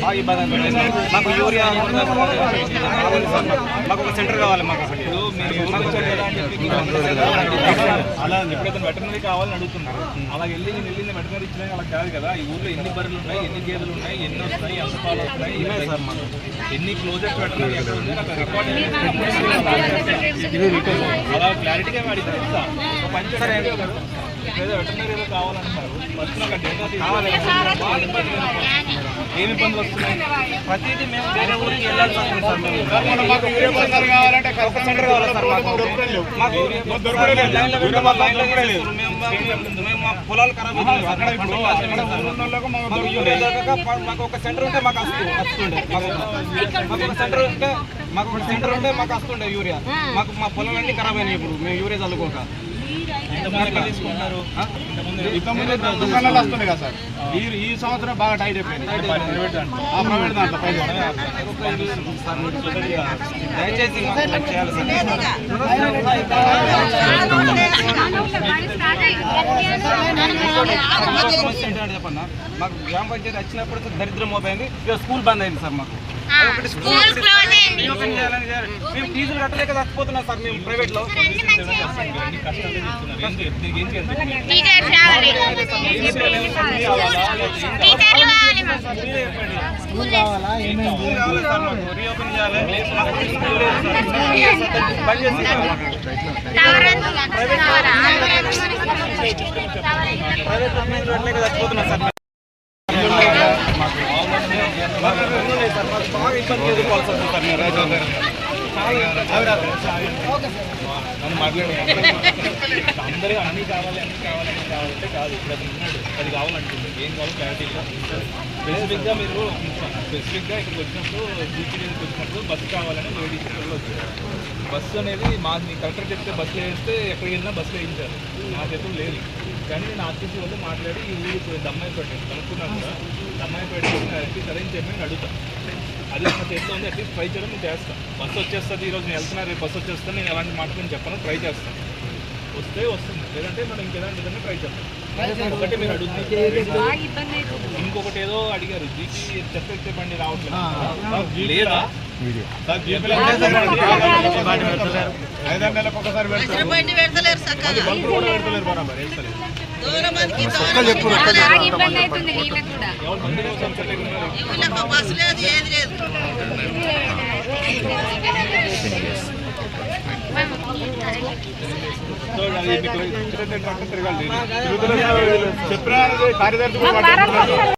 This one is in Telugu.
బాగా ఇబ్బంది అనిపించింది మాకు యూరియా మాకు. ఒక సెంటర్ కావాలి మాకు అలా ఎప్పుడైతే వెటర్నరీ కావాలని అడుగుతున్నారు అలా వెళ్ళి నేను వెళ్ళింది వెటర్నరీ ఇచ్చినా అలా కాదు కదా ఈ ఊర్లో ఎన్ని బర్రెలు ఉన్నాయి ఎన్ని గేదెలు ఉన్నాయి ఎన్ని వస్తాయి ఎంత పాలు వస్తున్నాయి ఇవే సార్ మనం ఎన్ని క్లోజెస్ వెటర్నరీ రికార్డ్ అలా క్లారిటీగా అడిగితే ఇస్తా పంచారు ఏదో వెటర్నరీ ఏదో కావాలంటున్నారు ఫస్ట్ నాకు డేటా తీసుకోవాలి ఏమి ఇబ్బందులు వస్తున్నాయి? ప్రతిదీ మేము వేరే ఊరికి వెళ్ళాల్సి వస్తుంది సార్ మేము. మాకు యూరియా బస్తాలు కావాలంటే ఒక సెంటర్ కావాలి సార్ మాకు. మేము మేము- మేము మా పొలాలు ఖరాబ్ నాశనం అయినాయి సార్ మాకు. యూరియా దొరకక మాకు ఒక సెంటర్ ఉంటే మాకు వస్తు వస్తుండే మాకు మాకు ఒక సెంటర్ ఉంటే మాకు ఒక సెంటర్ ఉంటే మాకు వస్తుండే యూరియా. మాకు మా పొలాలన్నీ ఖరాబ్ అయినాయి ఇప్పుడు. మేము యూరియా చల్లుకోక. దుకాణాలు కదా సార్. ఈ ఈ సంవత్సరం బాగా టైట్ అయిపోయింది. ప్రైవేట్ దాంట్లో. ఆ ప్రైవేట్ దాంట్లో. పైన దయచేసి చెప్పన్నా మాకు గ్రామ పంచాయతీ వచ్చినప్పుడు దరిద్రం మోపోయింది ఇక స్కూల్ బంద్ అయింది సార్ మాకు ఒకటి స్కూల్ ఓపెన్ చేయాలని చేయాలి. ఫీజులు కట్టలేక చచ్చిపోతున్నాం సార్ మేము ప్రైవేట్లో. ప్రైవేట్ చచ్చిపోతున్నాం సార్. మాకు బాగా ఇబ్బంది ఎదుర్కోవాల్సి వస్తుంది సార్. మాట్లాడి అందరూ అన్ని కావాలి అన్ని కావాలి అన్ని కావాలంటే కాదు ఇప్పుడు అది ఉన్నాడు అది కావాలంటుంది ఏం కావాలో క్లారిటీగా స్పెసిఫిక్గా మీరు స్పెసిఫిక్గా ఇక్కడికి వచ్చినప్పుడు బీచ్ వచ్చినప్పుడు బస్సు కావాలని లేడీస్ వచ్చారు బస్సు అనేది మా మీ కలెక్టర్ చెప్తే బస్సు వేస్తే ఎక్కడికి వెళ్ళినా బస్సు వేయించారు నా చేతులు లేదు కానీ నేను ఆర్టీసీ వాళ్ళు మాట్లాడి ఈ ఊరు దమ్మాయిపేట కనుక్కున్నాను కదా దమ్మాయిపేట సరే అరేంజ్ చేయమని అడుగుతాను అది నా చేతిలో ఉంది అట్లీస్ట్ ట్రై చేయడం నేను చేస్తాను బస్సు వచ్చేస్తుంది ఈరోజు నేను వెళ్తున్నా రేపు బస్సు వచ్చేస్తాను నేను ఎలాంటి మాట నేను చెప్పను ట్రై చేస్తాను వస్తే వస్తుంది. లేదంటే మనం ఇంకేదాంటి ఏదైనా ట్రై చేస్తాం ఒకటి మీరు అడుగుతున్నారు ఇంకొకటి ఏదో అడిగారు. జీపీ చెత్త ఎత్తే బండి రావట్లేదు. లేదా? సార్ చెప్పిన కార్యదర్శి